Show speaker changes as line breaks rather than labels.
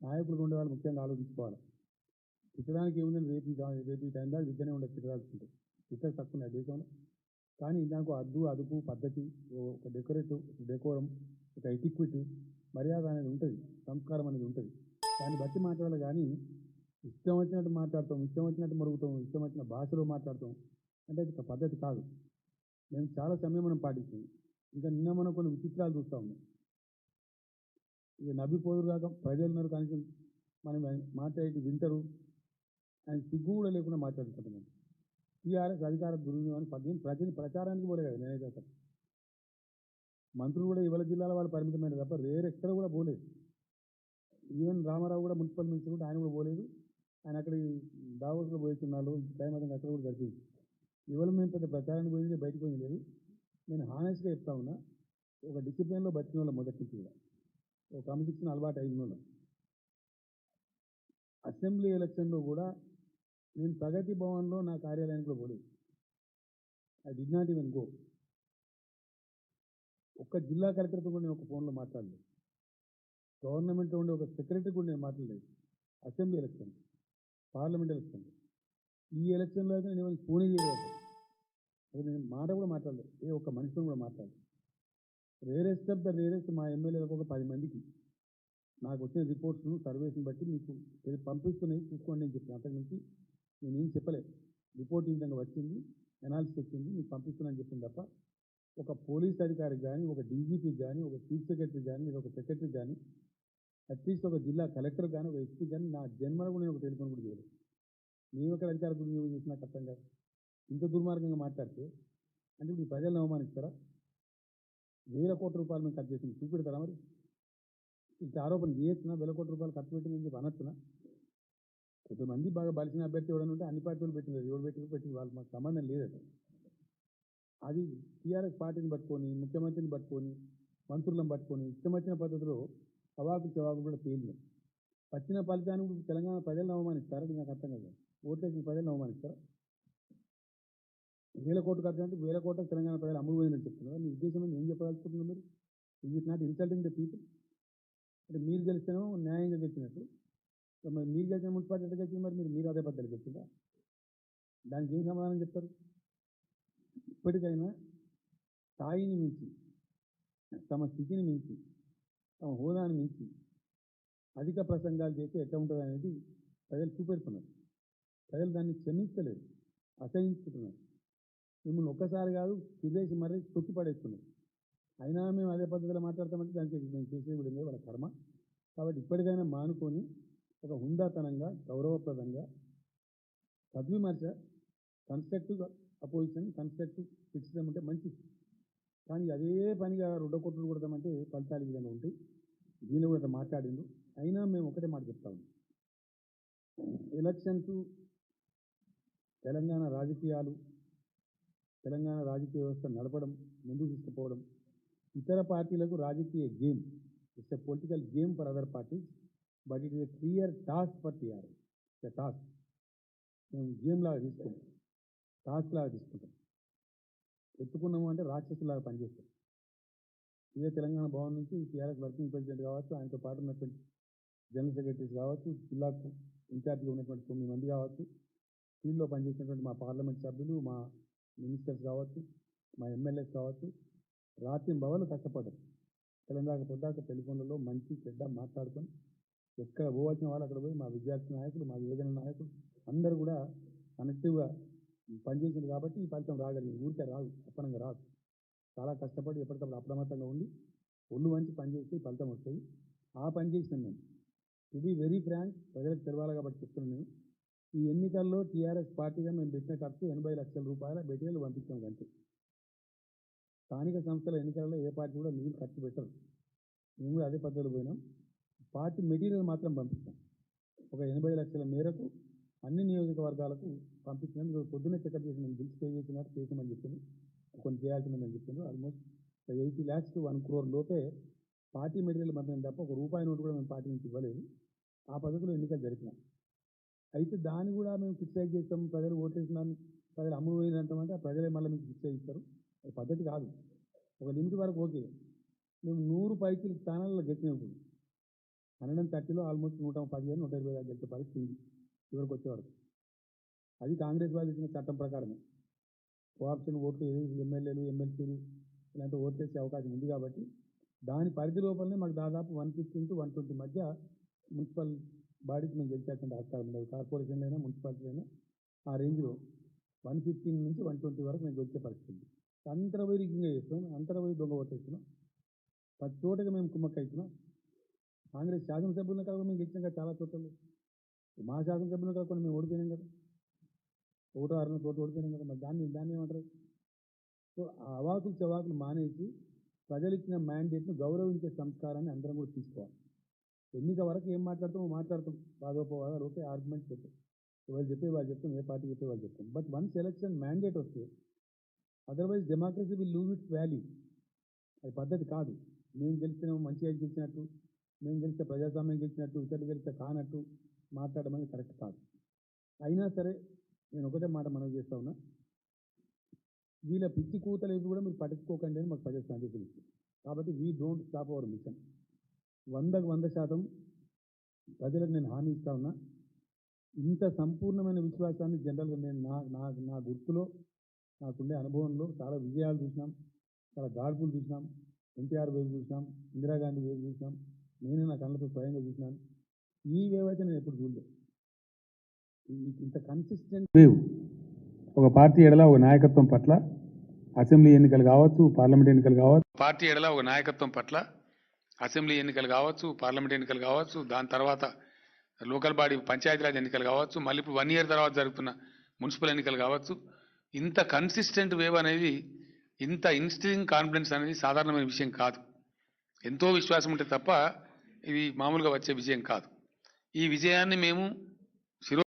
నాయకులుగా ఉండేవాళ్ళు ముఖ్యంగా ఆలోచించుకోవాలి. తిట్టడానికి ఏముందని రేపు రేపు ఈ టైం దాకా విద్యనే ఉండదు తిట్టడాల్సిందే ఇతర తక్కువ ఉన్నాయి దేశంలో. కానీ దానికి అద్దు అదుపు పద్ధతి ఒక డెకరేటివ్ డెకోరం ఒక ఎటిక్విటీ మర్యాద అనేది ఉంటుంది. సంస్కారం అనేది ఉంటుంది. దాన్ని బట్టి మాట్లాడాలి కానీ ఇష్టం వచ్చినట్టు మాట్లాడతాం ఇష్టం వచ్చినట్టు మరుగుతాం ఇష్టం వచ్చిన భాషలో మాట్లాడతాం అంటే అది ఒక పద్ధతి కాదు. మేము చాలా సమయం మనం పాటిస్తుంది ఇంకా నిన్న మనం కొన్ని విచిత్రాలు చూస్తూ ఉన్నాం. ఇది నవ్విపోదురు కాక ప్రజలు ఉన్నారు కానీ మనం మాట్లాడి వింటారు. ఆయన సిగ్గు కూడా లేకుండా మాట్లాడుకుంటున్నాం టీఆర్ఎస్ అధికార దుర్వినియోగం పద్దెనిమిది ప్రజలు ప్రచారానికి పోలే కదా నేనైతే అసలు. మంత్రులు కూడా ఇవాళ జిల్లాల వాళ్ళు పరిమితమైన తప్ప వేరే ఎక్కడ కూడా పోలేదు ఈవెన్ రామారావు కూడా మున్సిపల్ మినిస్టర్ కూడా ఆయన కూడా పోలేదు. ఆయన అక్కడ దావోస్లో పోయిస్తున్నారు టైం అతను అక్కడ కూడా జరిగింది. ఇవాళ మేము పెద్ద ప్రచారానికి పోయింది బయటకు పోయింది లేదు. నేను హానెస్ట్గా చెప్తా ఉన్నా ఒక డిసిప్లిన్లో బతికిన వాళ్ళ మొదటి నుంచి కూడా. క్రమశిక్షణ అలవాటు అయిన అసెంబ్లీ ఎలక్షన్లో కూడా నేను ప్రగతి భవన్లో నా కార్యాలయానికి కూడా పోలేదు. I did not even go. ఒక్క జిల్లా కలెక్టర్తో కూడా నేను ఒక ఫోన్లో మాట్లాడలేదు. గవర్నమెంట్లో ఉండే ఒక సెక్రటరీ కూడా నేను మాట్లాడలేదు. Assembly election parliament election. ఈ ఎలక్షన్లో అయితే నేను ఎవరికి ఫోనే చేయలేదు. నేను మాట కూడా మాట్లాడలేదు. ఏ ఒక్క మనిషితో కూడా మాట్లాడలేదు. రేరెస్ట్ ఆఫ్ ద రేరెస్ట్ మా ఎమ్మెల్యేలకు ఒక పది మందికి. నాకు వచ్చిన రిపోర్ట్స్ను సర్వేస్ని బట్టి మీకు తెలి- పంపిస్తున్నాయి చూసుకోండి అని చెప్పిన అంతకు మించి నేను ఏం చెప్పలేదు రిపోర్ట్ ఈ విధంగా వచ్చింది ఎనాలిసిస్ వచ్చింది మీకు పంపిస్తున్నాను చెప్పింది తప్ప ఒక పోలీస్ అధికారికి కానీ ఒక డీజీపీకి కానీ ఒక చీఫ్ సెక్రటరీ కానీ లేదా ఒక సెక్రటరీ కానీ అట్లీస్ట్ ఒక జిల్లా కలెక్టర్ కానీ ఒక ఎస్పీ కానీ నా జన్మలో కూడా నేను ఒక టెలిఫోన్ కూడా చేయలేదు. మేము ఒక అధికార దుర్వినియోగం చేసినా కష్టం కాదు ఇంత దుర్మార్గంగా మాట్లాడితే అంటే ఇప్పుడు ప్రజలను అవమానిస్తారా? వేల కోట్ల రూపాయలు మేము ఖర్చు చేసింది. చూపెడతారా మరి? ఇంత ఆరోపణ చేయొచ్చునా? వేల కోట్ల రూపాయలు ఖర్చు పెట్టిందని చెప్పి అనొచ్చునా? కొంతమంది బాగా బలిసిన అభ్యర్థి ఎవడని ఉంటే అన్ని పార్టీలు పెట్టింది. ఎవరు పెట్టి పెట్టింది. వాళ్ళు మాకు సంబంధం లేదట. అది టీఆర్ఎస్ పార్టీని పట్టుకొని ముఖ్యమంత్రిని పట్టుకొని మంత్రులను పట్టుకొని ఇష్టం వచ్చిన పద్ధతిలో అవాకు చవాకు కూడా పేలినాయి వచ్చిన ఫలితాన్ని తెలంగాణ ప్రజలను అవమానిస్తారని నాకు అర్థం కాదు ఓట్లేసిన ప్రజలను అవమానిస్తారు? వేల కోట్లు ఖర్చు అంటే వేల కోట్ల తెలంగాణ ప్రజలు అమ్ముడుపోయిందని చెప్తున్నారు. మీ ఉద్దేశం ఏం చెప్పదలుచుకుంటున్నారు మీరు? ఇది it not insulting the people అంటే మీరు గెలిస్తేనో న్యాయంగా గెలిచినట్టు. మరి మీరు గెలిచిన మున్సిపాలిటీ ఎట్లా గెలిచింది? మరి మీరు మీరు అదే పద్ధతి గెలిచిందా? దానికి ఏం సమాధానం చెప్తారు? ఇప్పటికైనా స్థాయిని మించి తమ స్థితిని మించి తమ హోదాని మించి అధిక ప్రసంగాలు చేస్తే ఎట్లా ఉంటుంది అనేది ప్రజలు చూపెడుతున్నారు. ప్రజలు దాన్ని క్షమించలేదు అసహించుకుంటున్నారు. మిమ్మల్ని ఒక్కసారి కాదు తిరిగేసి మరీ తొక్కి పడేస్తున్నారు అయినా మేము అదే పద్ధతిలో మాట్లాడతామంటే దానికి మేము చేసే కూడా వాళ్ళ కర్మ. కాబట్టి ఇప్పటికైనా మానుకొని ఒక హుందాతనంగా గౌరవప్రదంగా సద్విమర్శ కన్స్ట్రక్టివ్ అపోజిషన్ కన్స్ట్రక్టివ్ క్రిటిసిజం ఉంటే మంచిది. కానీ అదే పనిగా రెండో కొట్టులు కొడతామంటే ఫలితాలు విధంగా ఉంటాయి. దీనిలో కూడా మాట్లాడిండు. అయినా మేము ఒకటే మాట చెప్తాము ఎలక్షన్స్ తెలంగాణ రాజకీయాలు తెలంగాణ రాజకీయ వ్యవస్థ నడపడం ముందుకు తీసుకుపోవడం ఇతర పార్టీలకు రాజకీయ game it's a political game for other parties but it is a clear task for TRS a task. మేము గేమ్ లాగా తీసుకుంటాం. టాస్క్ లాగా తీసుకుంటాం. ఎత్తుకున్నాము అంటే రాక్షసులాగా పనిచేస్తాం. ఇదే తెలంగాణ భవన్ నుంచి టీఆర్ఎస్ వర్కింగ్ ప్రెసిడెంట్ కావచ్చు ఆయనతో పాటు ఉన్నటువంటి జనరల్ సెక్రటరీస్ కావచ్చు జిల్లాకు ఇన్ఛార్జ్గా ఉన్నటువంటి తొమ్మిది మంది కావచ్చు ఫీల్డ్లో పనిచేసినటువంటి మా పార్లమెంట్ సభ్యులు మా మినిస్టర్స్ కావచ్చు మా ఎమ్మెల్యేస్ కావచ్చు రాత్రి భవన్లు కష్టపడ్డారు. తెలంగాణ పొద్దాక టెలిఫోన్లలో మంచి చెడ్డ మాట్లాడుకొని ఎక్కడ పోవాల్సిన వాళ్ళు అక్కడ పోయి మా విద్యార్థి నాయకులు మా యువజన నాయకులు అందరూ కూడా కనెక్టివ్గా పనిచేసింది కాబట్టి ఈ ఫలితం రాగలిగింది ఊరికే రాదు అప్పనంగా రాదు. చాలా కష్టపడి ఎప్పటికప్పుడు అప్రమత్తంగా ఉండి ఒళ్ళు వంచి పనిచేస్తే ఈ ఫలితం వస్తుంది. ఆ పని చేసినాం మేము. టు బీ వెరీ ఫ్రాంక్ ప్రజలకు తెలవాలి కాబట్టి చెప్తున్నాను నేను. ఈ ఎన్నికల్లో టీఆర్ఎస్ పార్టీగా మేము పెట్టిన ఖర్చు ఎనభై లక్షల రూపాయల మెటీరియల్ పంపించాం అంతే స్థానిక సంస్థల ఎన్నికలలో ఏ పార్టీ కూడా నిధులు ఖర్చు పెట్టరు. మేము కూడా అదే పద్ధతిలో పోయినాం. పార్టీ మెటీరియల్ మాత్రం పంపిస్తాం. ఒక ఎనభై లక్షల మేరకు అన్ని నియోజకవర్గాలకు పంపించినాం ఈరోజు పొద్దున్నే చెకప్ చేసి మేము బిల్స్ పే చేసినట్టు చేసామని చెప్పింది కొన్ని చేయాల్సిందని చెప్పింది almost eighty lakhs to one crore లోపే పార్టీ మెటీరియల్ పంపిణీ తప్ప ఒక రూపాయి నోటు కూడా మేము పార్టీ నుంచి ఇవ్వలేదు. ఆ పద్ధతిలో ఎన్నికలు జరిపినాం. అయితే దాన్ని కూడా మేము క్రిటిసైజ్ చేస్తాం. ప్రజలు ఓటేసినాను ప్రజలు అమ్ముడు పోయినంటామంటే ఆ ప్రజలే మళ్ళీ మీకు క్రిటిసైజ్ ఇస్తారు. అది పద్ధతి కాదు. ఒక లిమిట్ వరకు ఓకే. మేము నూరు పైకి స్థానాల్లో గెలిచినప్పుడు హండ్రెడ్ అండ్ థర్టీలో ఆల్మోస్ట్ నూట పదిహేను నూట ఇరవై ఐదు గెలిచే పరిస్థితి చివరికి అది కాంగ్రెస్ వాళ్ళు ఇచ్చిన చట్టం ప్రకారమే. కోఆప్షన్ ఓట్లు ఎమ్మెల్యేలు ఎమ్మెల్సీలు ఇలాంటి ఓట్లు వేసే అవకాశం ఉంది కాబట్టి దాని పరిధి లోపలనే మాకు దాదాపు one fifteen to one twenty మధ్య మున్సిపల్ బాడీకి మేము గెలిచేటువంటి ఆస్కారం లేదు కార్పొరేషన్లైనా అయినా మున్సిపాలిటీ అయినా ఆ రేంజ్లో వన్ ఫిఫ్టీన్ నుంచి వన్ ట్వంటీ వరకు మేము గెలిచే పరిస్థితి ఉంది. అంతరవైరికంగా చేస్తున్నాం అంతరవై దొంగ ఓటేస్తున్నాం ప్రతి చోటగా మేము కుమ్మక్క అవుతున్నాం కాంగ్రెస్ శాసనసభ్యులను కాకుండా మేము గెలిచాం కదా చాలా చోట్ల మా శాసనసభ్యులను కాకుండా మేము ఓడిపోయినాం కదా. ఒకటో అరవై చోట ఓడిపోయినాం కదా. మరి దాన్ని దాన్ని ఏమంటారు? సో ఆ అవాకులు చవాకులు మానేసి ప్రజలు ఇచ్చిన మ్యాండేట్ను గౌరవించే సంస్కారాన్ని అందరం కూడా తీసుకోవాలి. ఎన్నిక వరకు ఏం మాట్లాడతామో మాట్లాడతాం. వాదోపవాదాలు ఓకే ఆర్గ్యుమెంట్ ఓకే వాళ్ళు చెప్పే వాళ్ళు చెప్తాం ఏ పార్టీ చెప్పే వాళ్ళు చెప్తాం. బట్ వన్స్ ఎలక్షన్ మ్యాండేట్ వస్తే otherwise democracy will lose its value అది పద్ధతి కాదు. మేము గెలిచిన మంచిగా గెలిచినట్టు. మేము గెలిస్తే ప్రజాస్వామ్యం గెలిచినట్టు ఇతరులు గెలిస్తే కానట్టు మాట్లాడడం అనేది కరెక్ట్ కాదు. అయినా సరే నేను ఒకటే మాట మనవి చేస్తా ఉన్నా. వీళ్ళ పిచ్చి కూతలు ఇవి కూడా మీరు పట్టించుకోకండి అని మాకు ప్రజా సందేశం కాబట్టి we don't stop our mission వందకు వంద శాతం ప్రజలకు నేను హామీ ఇస్తా ఉన్నా. ఇంత సంపూర్ణమైన విశ్వాసాన్ని జనరల్గా నేను నా నా నా గుర్తులో నాకుండే అనుభవంలో చాలా విజయాలు చూసినాం చాలా గాడ్పులు చూసినాం ఎన్టీఆర్ వేవ్ చూసినాం ఇందిరాగాంధీ వేవ్ చూసినాం నేను నా కళ్ళతో స్వయంగా చూసినాను. ఈ వేవ్ అయితే నేను ఎప్పుడు చూడలేదు. ఇంత కన్సిస్టెంట్ వేవ్ ఒక పార్టీ ఎడల ఒక నాయకత్వం పట్ల అసెంబ్లీ ఎన్నికలు కావచ్చు పార్లమెంట్ ఎన్నికలు కావచ్చు.
పార్టీ ఎడల ఒక నాయకత్వం పట్ల అసెంబ్లీ ఎన్నికలు కావచ్చు పార్లమెంట్ ఎన్నికలు కావచ్చు దాని తర్వాత లోకల్ బాడీ పంచాయతీరాజ్ ఎన్నికలు కావచ్చు మళ్ళీ ఇప్పుడు వన్ ఇయర్ తర్వాత జరుగుతున్న మున్సిపల్ ఎన్నికలు కావచ్చు. ఇంత కన్సిస్టెంట్ వేవ్ అనేది ఇంత ఇన్స్టింగ్ కాన్ఫిడెన్స్ అనేది సాధారణమైన విషయం కాదు. ఎంతో విశ్వాసం ఉంటే తప్ప ఇది మామూలుగా వచ్చే విజయం కాదు. ఈ విజయాన్ని మేము